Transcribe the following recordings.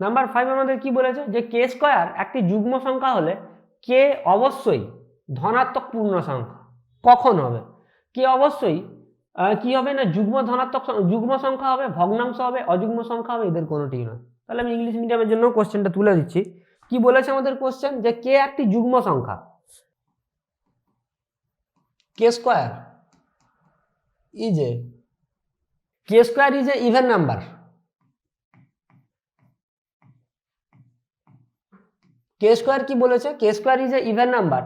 Number five আমাদের কি বলেছে? যে কে স্কোয়ার একটি যুগ্ম সংখ্যা হলে কে অবশ্যই ধনাত্মক পূর্ণ সংখ্যা। কখন হবে? কে অবশ্যই কি হবে না? যুগ্ম ধনাত্মক যুগ্ম সংখ্যা হবে, ভগ্নাংশ হবে, অযুগ্ম সংখ্যা হবে, এদের কোনোটি নয়। তাহলে আমি ইংলিশ মিডিয়ামের জন্য কোশ্চেনটা তুলে দিচ্ছি। কি বলেছে আমাদের কোশ্চেন যে কে একটি যুগ্ম সংখ্যা। K square is a k square is a even number k square কি বলেছে? K square is a even number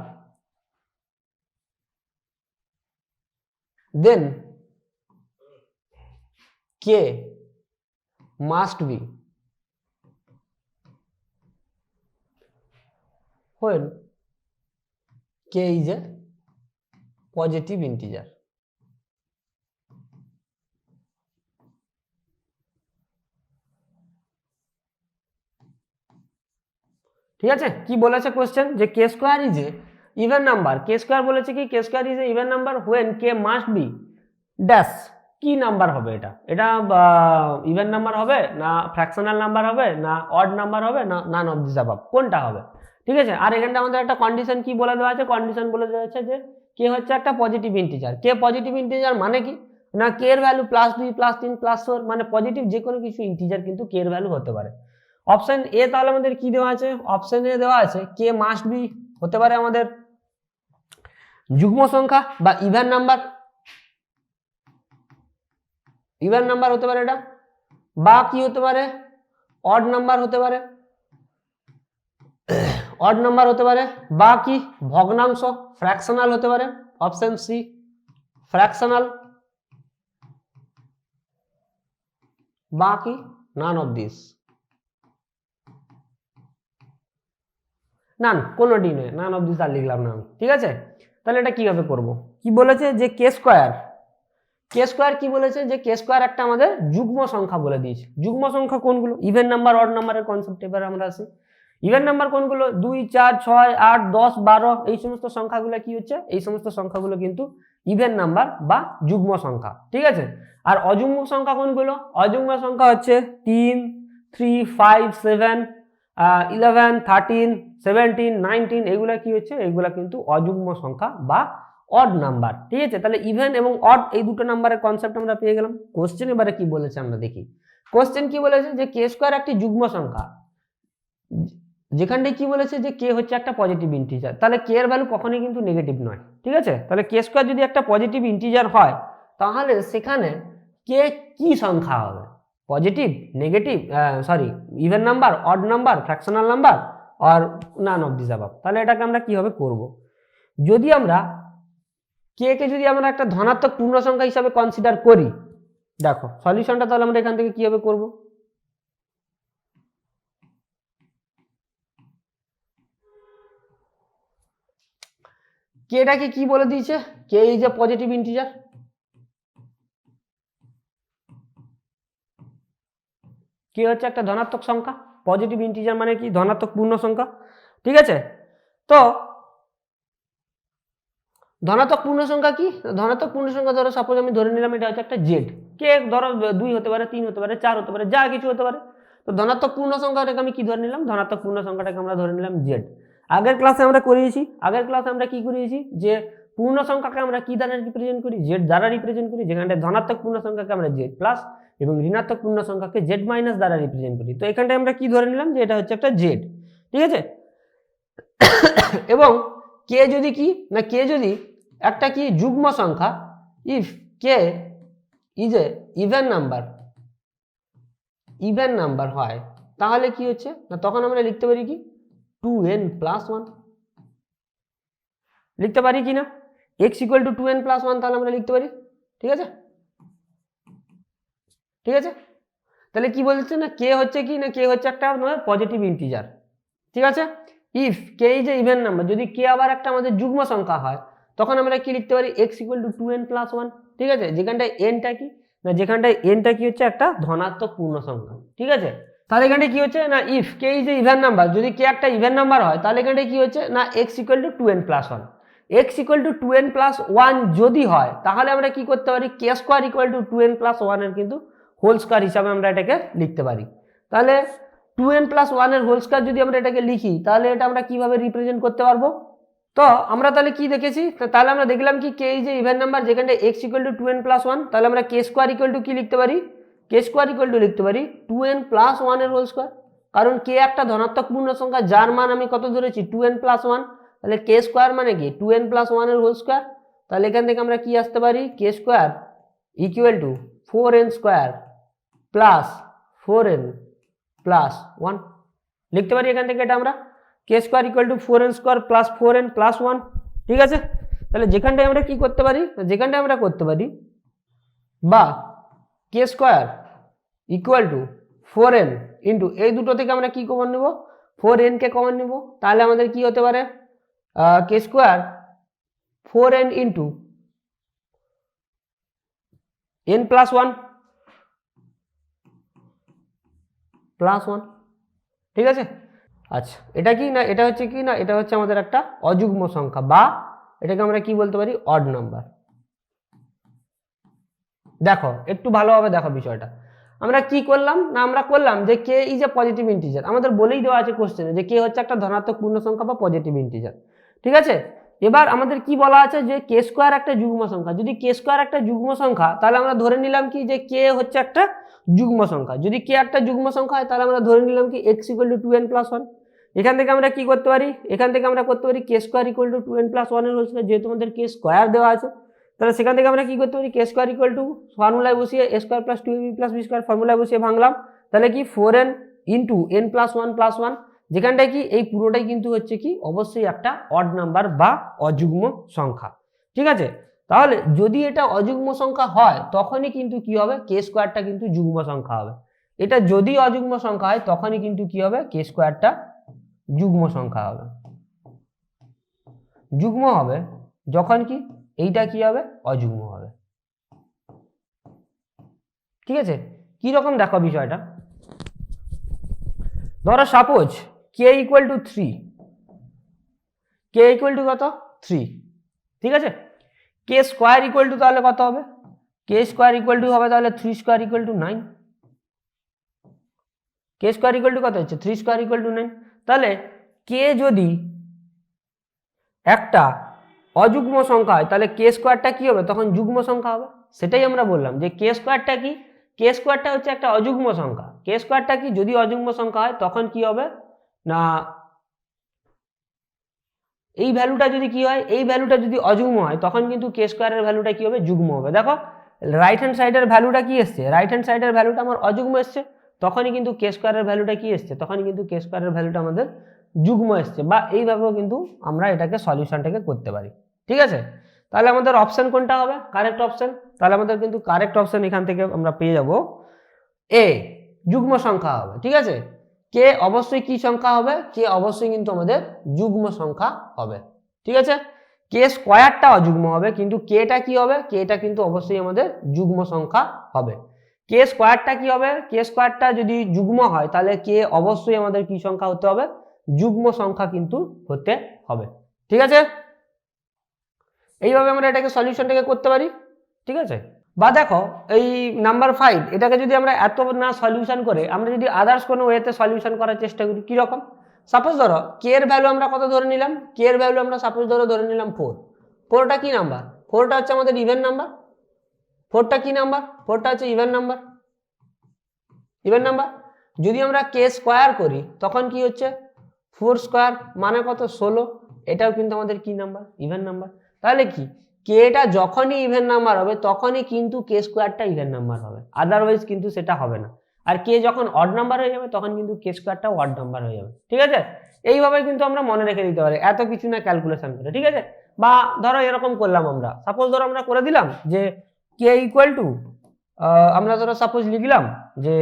then k must be when k is a positive integer? ঠিক আছে? কি বলেছে কোয়েশ্চেন যে k square is a even number k square বলেছে কি? K square is a even number when k must be dash কি number হবে এটা? এটা ইভেন নাম্বার হবে না ফ্র্যাকশনাল নাম্বার হবে না অড নাম্বার হবে না নান অফ দিস অ্যাবাভ কোনটা হবে? ঠিক আছে? আর এখানটা আমাদের একটা কন্ডিশন কি বলে দেওয়া আছে? কন্ডিশন বলে দেওয়া আছে যে কে হচ্ছে একটা positive integer k positive integer মানে কি? না কে এর ভ্যালু প্লাস দুই প্লাস তিন প্লাস ফোর মানে পজিটিভ যে কোনো কিছু ইন্টিজার কিন্তু কে এর ভ্যালু হতে পারে। অপশন এ তাহলে আমাদের কি দেওয়া আছে? অপশন এ দেওয়া আছে কে মাস্ট বি হতে পারে আমাদের যুগ্ম সংখ্যা বা ইভেন নাম্বার ইভেন নাম্বার হতে পারে এটা। বা কি হতে পারে? অড নাম্বার হতে পারে। অড নাম্বার হতে পারে। বা কি? ভগ্নাংশ ফ্র্যাকশনাল হতে পারে। অপশন সি ফ্র্যাকশনাল বা কি? নান অফ দিস নান কোনোটি নয়। নান অফ দিস আর লিখলাম না আমি ঠিক আছে? তাহলে এটা কীভাবে করব? কি বলেছে যে কে স্কোয়ার কে স্কোয়ার কি বলেছে যে কে স্কোয়ার একটা আমাদের যুগ্ম সংখ্যা বলে দিয়েছে। যুগ্ম সংখ্যা কোনগুলো? ইভেন নাম্বার অড নাম্বারের কনসেপ্ট এবার আমরা আসি ইভেন নাম্বার কোনগুলো? দুই, চার, ছয়, আট, দশ, বারো, এই সমস্ত সংখ্যাগুলো কি হচ্ছে? এই সমস্ত সংখ্যাগুলো কিন্তু ইভেন নাম্বার বা যুগ্ম সংখ্যা। ঠিক আছে? আর অযুগ্ম সংখ্যা কোনগুলো? অযুগ্ম সংখ্যা হচ্ছে তিন three five seven eleven thirteen seventeen nineteen এগুলো কি হচ্ছে? এগুলা কিন্তু অযুগ্ম সংখ্যা বা অড নাম্বার ঠিক আছে? তাহলে ইভেন এবং অড এই দুটো নাম্বারের কনসেপ্ট আমরা পেয়ে গেলাম। কোশ্চেন এবারে কি বলেছে আমরা দেখি। কোশ্চেন কি বলেছে যে কে স্কোয়ার একটি যুগ্ম সংখ্যা। যেখানটায় কি বলেছে যে কে হচ্ছে একটা পজিটিভ ইন্টিজার তাহলে কে এর ভ্যালু কখনোই কিন্তু নেগেটিভ নয়, ঠিক আছে? তাহলে কে স্কোয়ার যদি একটা পজিটিভ ইন্টিজার হয়, তাহলে সেখানে কে কি সংখ্যা হবে? Positive negative sorry even number odd number fractional number R none of this above তাহলে এটাকে আমরা কীভাবে করব? যদি আমরা কে কে যদি আমরা একটা ধনাত্মক পূর্ণ সংখ্যা হিসাবে কনসিডার করি, দেখো সলিউশনটা তাহলে আমরা এখান থেকে কীভাবে করব? কেটাকে কি বলে দিয়েছে? K is a positive integer k হচ্ছে একটা ধনাত্মক সংখ্যা? পজিটিভ ইন্টিজার মানে কি? ধনাত্মক পূর্ণ সংখ্যা? ঠিক আছে? তো ধনাত্মক পূর্ণ সংখ্যা কি? ধনাত্মক পূর্ণ সংখ্যা ধরো সাপোজ আমি ধরে নিলাম এটা হচ্ছে একটা জেড কে ধরো দুই হতে পারে, তিন হতে পারে, চার হতে পারে, যা কিছু হতে পারে। তো ধনাত্মক পূর্ণ সংখ্যাটাকে আমি কি ধরে নিলাম? ধনাত্মক পূর্ণ সংখ্যাটাকে আমরা ধরে নিলাম জেড আগের ক্লাসে আমরা করিয়েছি। আগের ক্লাসে আমরা কি করিয়েছি? যে পূর্ণ সংখ্যাকে আমরা কি দ্বারা রিপ্রেজেন্ট করি? জেড দ্বারা রিপ্রেজেন্ট করি। যেখানটায় ধনাত্মক পূর্ণ সংখ্যাকে আমরা জেড প্লাস এবং ঋণাত্মক পূর্ণ সংখ্যাকে জেড মাইনাস দ্বারা রিপ্রেজেন্ট করি। তো এখানটায় আমরা কি ধরে নিলাম? যে এটা হচ্ছে একটা জেড ঠিক আছে? এবং কে যদি কি? না কে যদি একটা কি? যুগ্ম সংখ্যা if k is a even number even number হয়, তাহলে কি হচ্ছে? না, তখন আমরা লিখতে পারি কি? টু এন প্লাস ওয়ান লিখতে পারি কি না? X equal to two n plus one তাহলে আমরা লিখতে পারি, ঠিক আছে? ঠিক আছে? তাহলে কি বলছে না, কে হচ্ছে কি না, কে হচ্ছে একটা আমাদের পজিটিভ ইন্টিজার ঠিক আছে? If k is a even number যদি কে আবার একটা আমাদের যুগ্ম সংখ্যা হয়, তখন আমরা কি লিখতে পারি? X equal to two n plus one ঠিক আছে? যেখানটায় এনটা কি? না, যেখানটায় এনটা কি হচ্ছে? একটা ধনাত্মক পূর্ণ সংখ্যা, ঠিক আছে? তাহলে এখানটায় কি হচ্ছে? না if k is a even number যদি কে একটা ইভেন নাম্বার হয়, তাহলে এখানটায় কি হচ্ছে? না x equal to two n plus one x equal to two n plus one যদি হয়, তাহলে আমরা কি করতে পারি? K square equal to two n plus ওয়ানের কিন্তু হোল স্কোয়ার হিসাবে আমরা এটাকে লিখতে পারি। তাহলে টু এন প্লাস ওয়ানের হোল স্কোয়ার যদি আমরা এটাকে লিখি, তাহলে এটা আমরা কীভাবে রিপ্রেজেন্ট করতে পারব? তো আমরা তাহলে কি দেখেছি? তাহলে আমরা দেখলাম কি কে যে ইভেন নাম্বার যেখানে x equal to two n plus one তাহলে আমরা কে স্কোয়ার ইকুয়াল টু কি লিখতে পারি? কে স্কোয়ার ইকুয়াল টু লিখতে পারি টু এন প্লাস ওয়ানের হোল স্কোয়ার কারণ কে একটা ধনাত্মক পূর্ণ সংখ্যা, যার মান আমি কত ধরেছি? টু এন প্লাস ওয়ান তাহলে কে স্কোয়ার মানে কি? টু এন প্লাস ওয়ানের হোল স্কোয়ার তাহলে এখান থেকে আমরা কি আসতে পারি? K square equal to four n square plus four n plus one লিখতে পারি এখান থেকে এটা আমরা? K square equal to four n square plus four n plus one ঠিক আছে? তাহলে যেখানটায় আমরা কি করতে পারি? যেখানটায় আমরা করতে পারি, বা k square equal to four n into এই দুটো থেকে আমরা কি কমন নেব? ফোর এনকে কমন নেব। তাহলে আমাদের কি হতে পারে? K square four n into n plus one plus one ঠিক আছে? আচ্ছা এটা কি না, এটা হচ্ছে কি না, এটা হচ্ছে আমাদের একটা অযুগ্ম সংখ্যা বা এটাকে আমরা কি বলতে পারি? অড নাম্বার দেখো, একটু ভালোভাবে দেখো বিষয়টা। আমরা কি করলাম? না, আমরা করলাম যে k is a positive integer আমাদের বলেই দেওয়া আছে কোশ্চেনে যে কে হচ্ছে একটা ধনাত্মক পূর্ণ সংখ্যা বা পজিটিভ ইন্টিজার ঠিক আছে? এবার আমাদের কি বলা আছে যে কে স্কোয়ার একটা যুগ্ম সংখ্যা। যদি কে স্কোয়ার একটা যুগ্ম সংখ্যা, তাহলে আমরা ধরে নিলাম কি? যে কে হচ্ছে একটা যুগ্ম সংখ্যা। যদি কে একটা যুগ্ম সংখ্যা হয়, তাহলে আমরা ধরে নিলাম কি x equal to two n plus one এখান থেকে আমরা কি করতে পারি? এখান থেকে আমরা করতে পারি k square equal to two n plus ওয়ানের স্কোয়ার যেহেতু আমাদের কে স্কোয়ার দেওয়া আছে। তাহলে সেখান থেকে আমরা কি করতে পারি? কে স্কোয়ার ইকুয়াল টু ফর্মুলায় বসিয়ে a square plus two b plus b square ফর্মুলায় বসিয়ে ভাঙলাম। তাহলে কি four n into n plus one plus one যেখানটায় কি এই পুরোটাই কিন্তু হচ্ছে কি, অবশ্যই একটা অড নাম্বার বা অযুগ্ম সংখ্যা। ঠিক আছে? তাহলে যদি এটা অযুগ্ম সংখ্যা হয়, তখনই কিন্তু কি হবে? কে স্কোয়ারটা কিন্তু যুগ্ম সংখ্যা হবে। এটা যদি অযুগ্ম সংখ্যা হয়, তখনই কিন্তু কি হবে? কে স্কোয়ারটা যুগ্ম সংখ্যা হবে। যুগ্ম হবে যখন কি? এইটা কি হবে? অযুগ্ম হবে। ঠিক আছে? কি রকম দেখো বিষয়টা? ধরো suppose k equal to three k equal to কত? থ্রি ঠিক আছে? কে স্কোয়ার ইকুয়াল টু তাহলে কত হবে? কে স্কোয়ার ইকুয়াল টু হবে তাহলে three square equal to nine k square equal to কত হচ্ছে? Three square equal to nine তাহলে কে যদি একটা অযুগ্ম সংখ্যা হয়, তাহলে কে স্কোয়ারটা কি হবে? তখন যুগ্ম সংখ্যা হবে। সেটাই আমরা বললাম যে কে স্কোয়ারটা কি? কে স্কোয়ারটা হচ্ছে একটা অযুগ্ম সংখ্যা। কে স্কোয়ারটা কি? যদি অযুগ্ম সংখ্যা হয়, তখন কি হবে? না এই ভ্যালুটা যদি কি হয়, এই ভ্যালুটা যদি অযুগ্ম হয়, তখন কিন্তু কে স্কোয়ারের ভ্যালুটা কি হবে? যুগ্ম হবে। দেখো রাইট হ্যান্ড সাইডের ভ্যালুটা কি এসছে? রাইট হ্যান্ড সাইডের ভ্যালুটা আমার অযুগ্ম এসছে, তখনই কিন্তু কে স্কোয়ারের ভ্যালুটা কি এসছে? তখনই কিন্তু কে স্কোয়ারের ভ্যালুটা আমাদের যুগ্ম এসছে, বা এইভাবেও কিন্তু আমরা এটাকে সলিউশনটাকে করতে পারি। ঠিক আছে? তাহলে আমাদের অপশন কোনটা হবে? কারেক্ট অপশান তাহলে আমাদের কিন্তু কারেক্ট অপশান এখান থেকে আমরা পেয়ে যাব এ যুগ্ম সংখ্যা হবে। ঠিক আছে? কে অবশ্যই কি সংখ্যা হবে? কে অবশ্যই কিন্তু আমাদের যুগ্ম সংখ্যা হবে। ঠিক আছে? কে স্কোয়ারটা অযুগ্ম হবে, কিন্তু কেটা কি হবে? কেটা কিন্তু অবশ্যই আমাদের যুগ্ম সংখ্যা হবে। কে স্কোয়ারটা কি হবে? কে স্কোয়ারটা যদি যুগ্ম হয়, তাহলে কে অবশ্যই আমাদের কি সংখ্যা হতে হবে? যুগ্ম সংখ্যা কিন্তু হতে হবে। ঠিক আছে? এইভাবে আমরা এটাকে সলিউশনটাকে করতে পারি। ঠিক আছে? বা দেখো, এই নাম্বার ফাইভ এটাকে যদি আমরা এত না সলিউশন করে, আমরা যদি আদার্স কোনো ওয়েতে সলিউশন করার চেষ্টা করি কীরকম সাপোজ ধরো কে এর ভ্যালু আমরা কত ধরে নিলাম? কে এর ভ্যালু আমরা সাপোজ ধরো, ধরে নিলাম ফোর ফোরটা কী নাম্বার ফোরটা হচ্ছে আমাদের ইভেন নাম্বার ফোরটা কী নাম্বার ফোরটা হচ্ছে ইভেন নাম্বার ইভেন নাম্বার যদি আমরা কে স্কোয়ার করি, তখন কি হচ্ছে? ফোর স্কোয়ার মানে কত? ষোলো। এটাও কিন্তু আমাদের কি নাম্বার ইভেন নাম্বার তাহলে কি? কেটা যখনই ইভেন নাম্বার হবে, তখনই কিন্তু কে স্কোয়ারটা ইভেন নাম্বার হবে। আদারওয়াইজ কিন্তু সেটা হবে না। আর কে যখন অড নাম্বার হয়ে যাবে, তখন কিন্তু কে স্কোয়ারটা ওয়ার্ড নাম্বার হয়ে যাবে। ঠিক আছে? এইভাবে কিন্তু আমরা মনে রেখে দিতে পারি। এত কিছু না ক্যালকুলেশন করে, ঠিক আছে? বা ধরো এরকম করলাম আমরা। সাপোজ ধরো আমরা করে দিলাম যে কে ইকুয়াল টু আমরা ধরো সাপোজ লিখলাম যে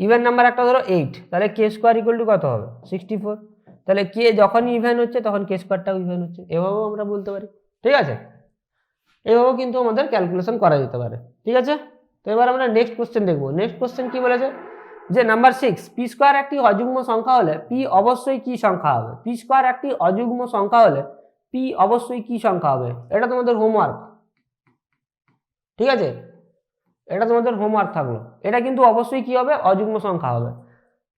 ইভেন নাম্বার একটা ধরো এইট তাহলে কে স্কোয়ার ইকুয়াল টু কত হবে? সিক্সটি ফোর তাহলে কে যখনই ইভেন হচ্ছে, তখন কে স্কোয়ারটাও ইভেন হচ্ছে। এভাবেও আমরা বলতে পারি। ঠিক আছে? এভাবেও কিন্তু আমাদের ক্যালকুলেশন করা যেতে পারে। ঠিক আছে? তো এবার আমরা নেক্সট কোশ্চেন দেখব। নেক্সট কোশ্চেন কি বলেছে? যে নাম্বার সিক্স পি স্কোয়ার একটি অযুগ্ম সংখ্যা হলে পি অবশ্যই কি সংখ্যা হবে? পি স্কোয়ার একটি অযুগ্ম সংখ্যা হলে পি অবশ্যই কি সংখ্যা হবে? এটা তোমাদের হোমওয়ার্ক ঠিক আছে? এটা তোমাদের হোমওয়ার্ক থাকল। এটা কিন্তু অবশ্যই কি হবে? অযুগ্ম সংখ্যা হবে।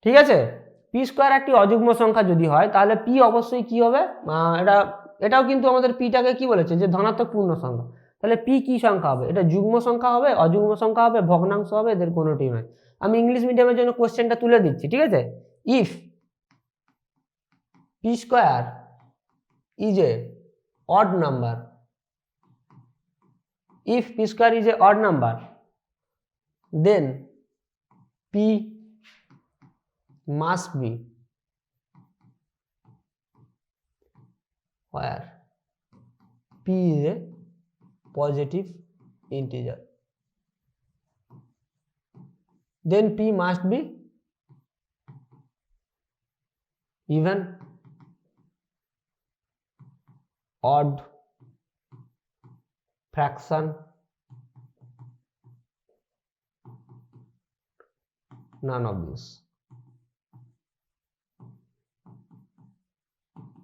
ঠিক আছে? পি স্কোয়ার একটি অযুগ্ম সংখ্যা যদি হয়, তাহলে পি অবশ্যই কি হবে? এটা, এটাও কিন্তু আমাদের পিটাকে কি বলেছে? যে ধনাত্মক পূর্ণ সংখ্যা। তাহলে পি কি সংখ্যা হবে? এটা যুগ্ম সংখ্যা হবে, অযুগ্ম সংখ্যা হবে, ভগ্নাংশ হবে, এদের কোনোটি নয়। আমি ইংলিশ মিডিয়ামের জন্য কোশ্চেনটা তুলে দিচ্ছি, ঠিক আছে? If p square is a odd number if p square is a odd number, then p must be where p is a positive integer. Then p must be even odd fraction none of this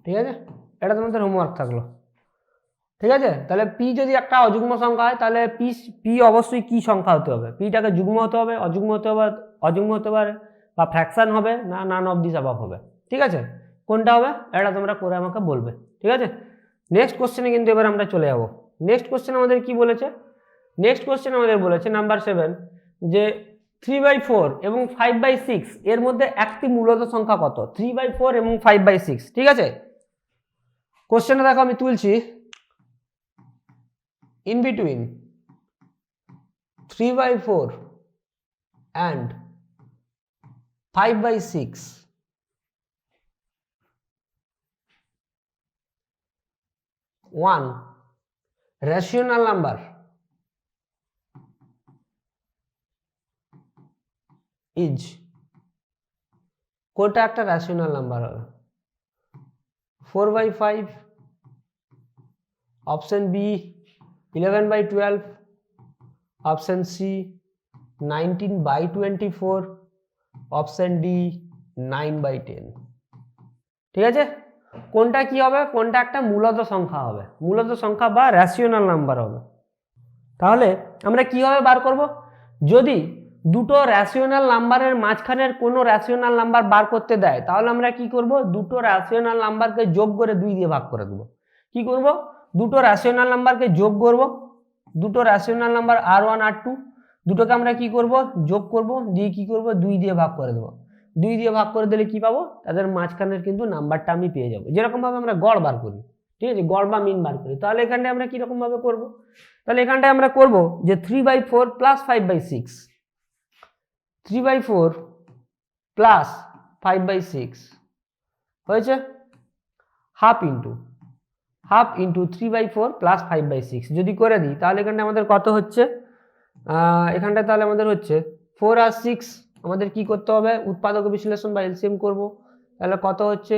ঠিক আছে? এটা তোমাদের homework থাকল। ঠিক আছে? তাহলে P যদি একটা অযুগ্ম সংখ্যা হয়, তাহলে পি পি অবশ্যই কি সংখ্যা হতে হবে? পিটাকে যুগ্ম হতে হবে, অযুগ্ম হতে হবে, অযুগ্ম হতে পারে বা ফ্র্যাকশন হবে না নান অফ দিস অ্যাবাভ হবে। ঠিক আছে? কোনটা হবে? এটা তোমরা করে আমাকে বলবে। ঠিক আছে? নেক্সট কোশ্চেনে কিন্তু এবার আমরা চলে যাব। নেক্সট কোশ্চেন আমাদের কি বলেছে? নেক্সট কোশ্চেন আমাদের বলেছে নাম্বার সেভেন যে থ্রি বাই ফোর এবং ফাইভ বাই সিক্স এর মধ্যে একটি মূলত সংখ্যা কত? থ্রি বাই ফোর এবং ফাইভ বাই সিক্স ঠিক আছে? কোশ্চেনটা দেখো আমি তুলছি in between 3 by 4 and 5 by 6 one rational number is কোটা একটা রেশনাল নাম্বার হবে four by five, option B, eleven by twelve, option C, nineteen by twenty four option D, nine by ten. ঠিক আছে? কোনটা কি হবে? কোনটা একটা মূলত সংখ্যা হবে? মূলত সংখ্যা বা রেশিওনাল নাম্বার হবে। তাহলে আমরা কীভাবে বার করব? যদি দুটো রেশিওনাল নাম্বারের মাঝখানের কোনো রেশিওনাল নাম্বার বার করতে দেয়, তাহলে আমরা কি করব? দুটো রেশিওনাল নাম্বারকে যোগ করে দুই দিয়ে ভাগ করে দেবো। কি করব? দুটো রেশিওনাল নাম্বারকে যোগ করব। দুটো রেশিওনাল নাম্বার আর ওয়ান আর টু দুটোকে আমরা কি করব? যোগ করব, দিয়ে কি করব? দুই দিয়ে ভাগ করে দেবো। দুই দিয়ে ভাগ করে দিলে কি পাবো? তাদের মাঝখানের কিন্তু নাম্বারটা আমি পেয়ে যাব। যেরকম ভাবে আমরা গড় বার করি, ঠিক আছে? গড় বা মিন বার করি। তাহলে এখানটায় আমরা কীরকম ভাবে করব? তাহলে এখানটায় আমরা করব যে three by four plus five by six three by four plus five by six হয়েছে? Half into half into three by four plus five by six যদি করে দিই তাহলে এখানটা আমাদের কত হচ্ছে? আহ, এখানটায় তাহলে আমাদের হচ্ছে ফোর আর সিক্স আমাদের কি করতে হবে? উৎপাদক বিশ্লেষণ বা এলসিএম করব। তাহলে কত হচ্ছে?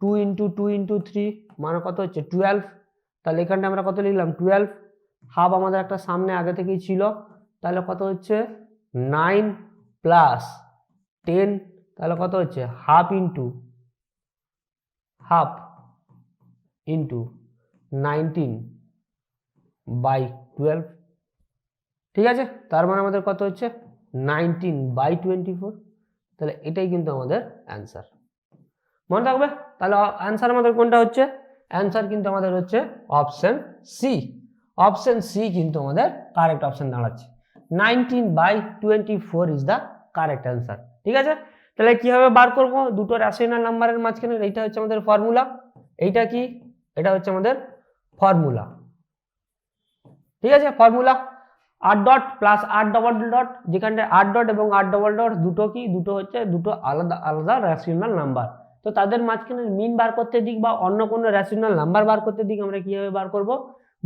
Two into two into three মানে কত হচ্ছে? টুয়েলভ তাহলে এখানটা আমরা কত লিখলাম? টুয়েলভ হাফ আমাদের একটা সামনে আগে থেকেই ছিল। তাহলে কত হচ্ছে? নাইন প্লাস টেন তাহলে কত হচ্ছে? Half into half into nineteen by twelve ঠিক আছে? তার মানে আমাদের কত হচ্ছে? নাইনটিন বাই টোয়েন্টি ফোর তাহলে এটাই কিন্তু আমাদের অ্যান্সার মনে থাকবে? তাহলে অ্যান্সার আমাদের কোনটা হচ্ছে? অ্যান্সার কিন্তু আমাদের হচ্ছে অপশন সি অপশন সি কিন্তু আমাদের কারেক্ট অপশন দাঁড়াচ্ছে। Nineteen by twenty four is the correct answer ঠিক আছে? তাহলে কীভাবে বার করব? দুটো রেশনাল নাম্বারের মাঝখানে, এইটা হচ্ছে আমাদের ফর্মুলা এইটা কি? এটা হচ্ছে আমাদের ফর্মুলা ঠিক আছে? ফর্মুলা আট ডট প্লাস আট ডবল ডট যেখানটা আট ডট এবং আট ডবল ডট দুটো কি? দুটো হচ্ছে, দুটো আলাদা আলাদা রেশনাল নাম্বার তো তাদের মাঝখানে মিন বার করতে দিক বা অন্য কোনো রেশনাল নাম্বার বার করতে দিক, আমরা কীভাবে বার করব?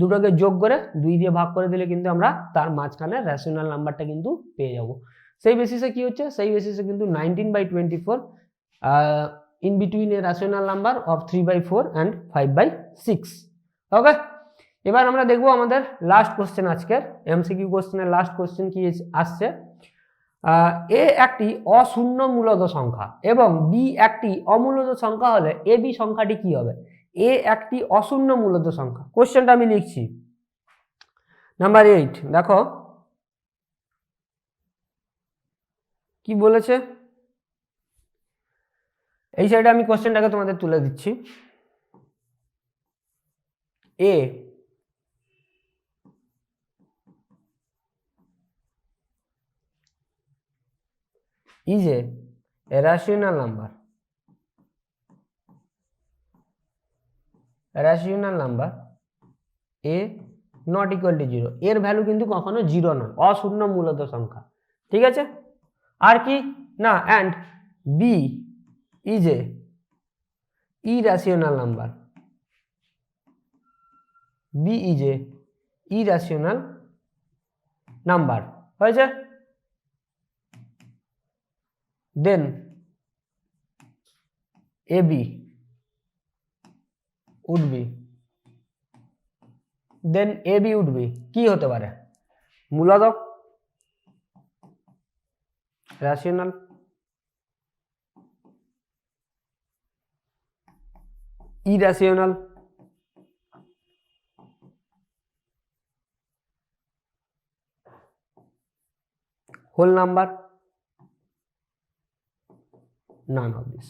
দুটোকে যোগ করে দুই দিয়ে ভাগ করে দিলে কিন্তু আমরা তার মাঝখানে রেশনাল নাম্বারটা কিন্তু পেয়ে যাব। সেই বেসিসে কি হচ্ছে? সেই বেসিসে কিন্তু nineteen by twenty four in between a rational number of three by four and five by six okay এবার আমরা দেখব আমাদের লাস্ট কোশ্চেন আজকের এমসিকিউ কোশ্চেনের লাস্ট কোশ্চেন কি আসছে? এ একটি অশূন্য মূলত সংখ্যা এবং বি একটি অমূলত সংখ্যা হলে এ বি সংখ্যাটি কি হবে? এ একটি অশূন্য মূলত সংখ্যা কোশ্চেনটা আমি লিখছি। নাম্বার এইট দেখো। কি বলেছে? এই সাইডে আমি কোশ্চেনটাকে তোমাদের তুলে দিচ্ছি। A is a rational number. Rational number a not equal to zero এর ভ্যালু কিন্তু কখনো জিরো নয়, অশূন্য মূলত সংখ্যা। ঠিক আছে? আর কি না and b is a irrational number b is a irrational number হয়েছে দেন ab would be then ab would be কি হতে পারে মূলদ rational irrational whole number. None of this.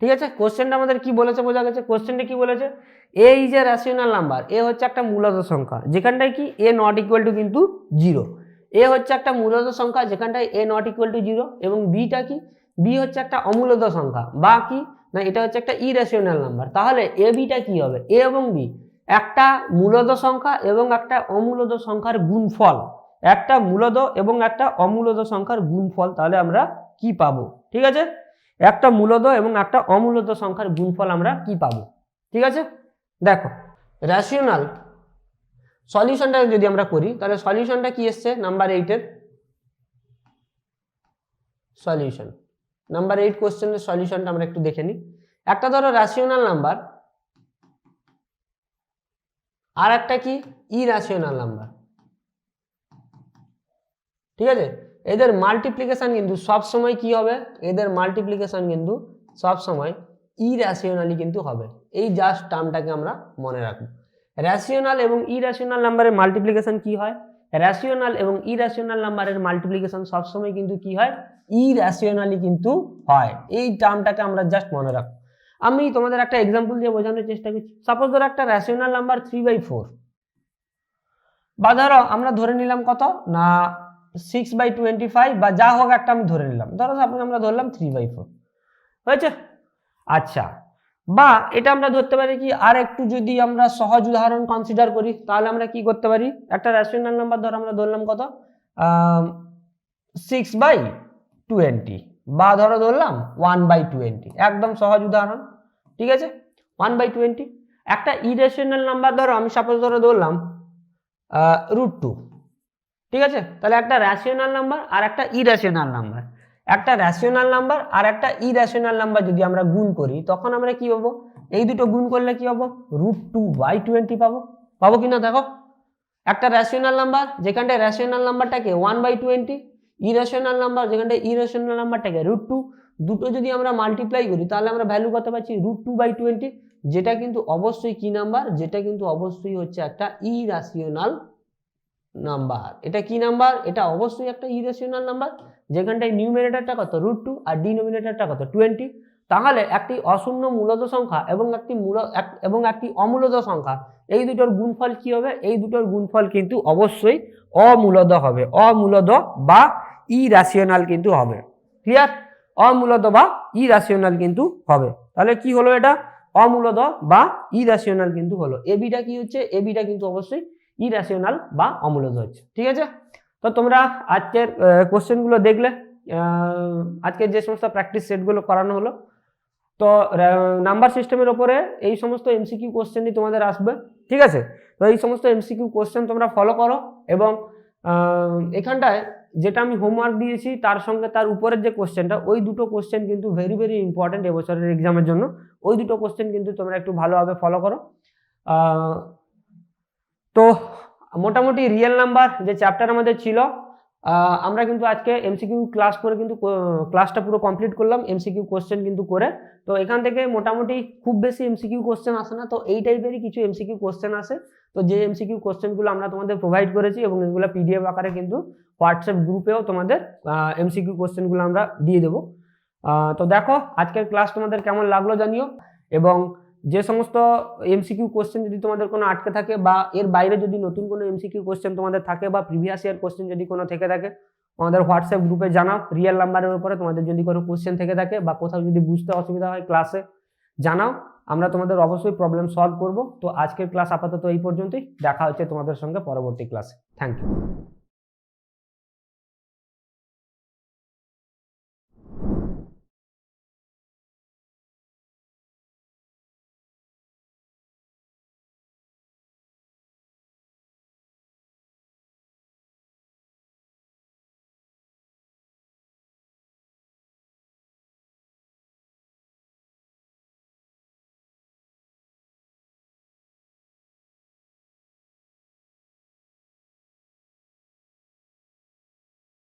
ঠিক আছে? কোশ্চেনটা আমাদের কি বলেছে? বোঝা গেছে। কোশ্চেনটা কি বলেছে? A is a rational number a হচ্ছে একটা মূলত সংখ্যা। যেখানটায় কি? এ নট ইকুয়াল টু কিন্তু জিরো এ হচ্ছে একটা মূলত সংখ্যা, যেখানটায় a not equal to zero এবং বিটা কি? বি হচ্ছে একটা অমূলত সংখ্যা। বা কি? না, এটা হচ্ছে একটা ইরেশনাল নাম্বার তাহলে এ বিটা কি হবে? এ এবং বি একটা মূলদ সংখ্যা এবং একটা অমূলদ সংখ্যার গুণফল। একটা মূলদ এবং একটা অমূলদ সংখ্যার গুণফল তাহলে আমরা কি পাবো? ঠিক আছে? একটা মূলদ এবং একটা অমূলদ সংখ্যার গুণফল আমরা কি পাবো? ঠিক আছে? দেখো রেশনাল সলিউশনটা যদি আমরা করি, তাহলে সলিউশনটা কি এসছে? নাম্বার এইটের সলিউশন নাম্বার এইট কোশ্চেনের সলিউশনটা আমরা একটু দেখে নিই। একটা ধরো রেশনাল নাম্বার আর একটা কি? ইরাশনাল নাম্বার ঠিক আছে? এদের মাল্টিপ্লিকেশন কিন্তু সব সময় কি হবে? এদের মাল্টিপ্লিকেশন কিন্তু সব সময় ইরাশনালি কিন্তু হবে। এই জাস্ট টার্মটাকে আমরা মনে রাখব। রেশনাল এবং ইরাশনাল নাম্বারের মাল্টিপ্লিকেশন কি হয়? রেশনাল এবং ইরাশনাল নাম্বারের মাল্টিপ্লিকেশন সবসময় কিন্তু কি হয়? ইরাশনালি কিন্তু হয়। এই টার্মটাকে আমরা জাস্ট মনে রাখব। আমি তোমাদের একটা এক্সাম্পল দিয়ে বোঝানোর চেষ্টা করছি। সাপোজ ধরো একটা rational number three by four বা ধরো আমরা ধরে নিলাম কত? না সিক্স বাই টোয়েন্টি ফাইভ বা যা হোক একটা আমি ধরে নিলাম। ধরো সাপোজ আমরা ধরলাম থ্রি বাই ফোর হয়েছে? আচ্ছা বা এটা আমরা ধরতে পারি কি, আর একটু যদি আমরা সহজ উদাহরণ কনসিডার করি, তাহলে আমরা কি করতে পারি? একটা রেশনাল নাম্বার ধর আমরা ধরলাম কত? সিক্স বাই টোয়েন্টি বা ধরো ধরলাম ওয়ান বাই টোয়েন্টি একদম সহজ উদাহরণ, ঠিক আছে? ওয়ান বাই টোয়েন্টি একটা ইরেশনাল নাম্বার ধরো আমি সাপোজ ধরো ধরলাম রুট টু ঠিক আছে? তাহলে একটা রেশনাল নাম্বার আর একটা ইরেশনাল নাম্বার একটা রেশনাল নাম্বার আর একটা ইরেশনাল নাম্বার যদি আমরা গুণ করি, তখন আমরা কি পাবো এই দুটো গুণ করলে কি পাবো রুট টু বাই টোয়েন্টি পাবো। পাবো কি না দেখো? একটা রেশনাল নাম্বার যেখানটায় rational নাম্বারটাকে one by twenty irrational number যেখানটায় ইরেশনাল নাম্বারটাকে রুট টু দুটো যদি আমরা মাল্টিপ্লাই করি, তাহলে আমরা ভ্যালু কত পাচ্ছি? রুট টু বাই টোয়েন্টি যেটা কিন্তু অবশ্যই কি নাম্বার যেটা কিন্তু অবশ্যই হচ্ছে একটা ইরাশিওনাল নাম্বার এটা কি নাম্বার এটা অবশ্যই একটা ইরেশনাল নাম্বার যেখানটায় নিউমিনেটারটা কত? রুট টু আর ডিনোমিনেটরটা কত? টোয়েন্টি তাহলে একটি অশূন্য মূলত সংখ্যা এবং একটি মূল এবং একটি অমূলত সংখ্যা। এই দুটোর গুণফল কি হবে? এই দুটোর গুণফল কিন্তু অবশ্যই অমূলদ হবে। অমূলদ বা ইরাশিওনাল কিন্তু হবে। ক্লিয়ার অমূলত বা ইরাশিওনাল কিন্তু হবে। তাহলে কি হলো এটা? অমূলত বা ইরাশিওনাল কিন্তু হলো। এবিটা কি হচ্ছে? এবিটা কিন্তু অবশ্যই ইরাশিওনাল বা অমূলত হচ্ছে। ঠিক আছে? তো তোমরা আজকের কোশ্চেনগুলো দেখলে আজকের যে সমস্ত প্র্যাকটিস সেটগুলো করানো হলো, তো নাম্বার সিস্টেমের ওপরে এই সমস্ত এমসিকিউ কোশ্চেনই তোমাদের আসবে, ঠিক আছে? তো এই সমস্ত এমসিকিউ কোশ্চেন তোমরা ফলো করো এবং এখানটায় যেটা আমি হোমওয়ার্ক দিয়েছি, তার সঙ্গে তার উপরের যে কোশ্চেনটা ওই দুটো কোশ্চেন কিন্তু ভেরি ভেরি ইম্পর্টেন্ট এবছরের এক্সামের জন্য, ওই দুটো কোশ্চেন কিন্তু তোমরা একটু ভালোভাবে ফলো করো। তো মোটামুটি রিয়েল নাম্বার যে চ্যাপ্টার আমাদের ছিল আমরা কিন্তু আজকে এমসিকিউ ক্লাস করে কিন্তু ক্লাসটা পুরো কমপ্লিট করলাম এমসিকিউ কোশ্চেন কিন্তু করে। তো এখান থেকে মোটামুটি খুব বেশি এমসিকিউ কোশ্চেন আসে না, তো এই টাইপেরই কিছু এমসিকিউ কোশ্চেন আসে। তো যে এমসিকিউ কোশ্চেনগুলো আমরা তোমাদের প্রোভাইড করেছি এবং এগুলো পিডিএফ আকারে কিন্তু হোয়াটসঅ্যাপ গ্রুপেও তোমাদের এমসিকিউ কোশ্চেনগুলো আমরা দিয়ে দেবো। তো দেখো, আজকের ক্লাস তোমাদের কেমন লাগল জানিও। এবং যে সমস্ত এমসিকিউ কোশ্চেন যদি তোমাদের কোনো আটকে থাকে বা এর বাইরে যদি নতুন কোনো এমসিকিউ কোশ্চেন তোমাদের থাকে বা প্রিভিয়াস ইয়ার কোশ্চেন যদি কোনো থেকে থাকে, আমাদের হোয়াটসঅ্যাপ গ্রুপে জানাও রিয়েল নাম্বারের উপরে তোমাদের যদি কোনো কোশ্চেন থেকে থাকে বা কোথাও যদি বুঝতে অসুবিধা হয় ক্লাসে জানাও। আমরা তোমাদের অবশ্যই প্রবলেম সলভ করব। তো আজকের ক্লাস আপাতত এই পর্যন্তই। দেখা হচ্ছে তোমাদের সঙ্গে পরবর্তী ক্লাসে থ্যাংক ইউ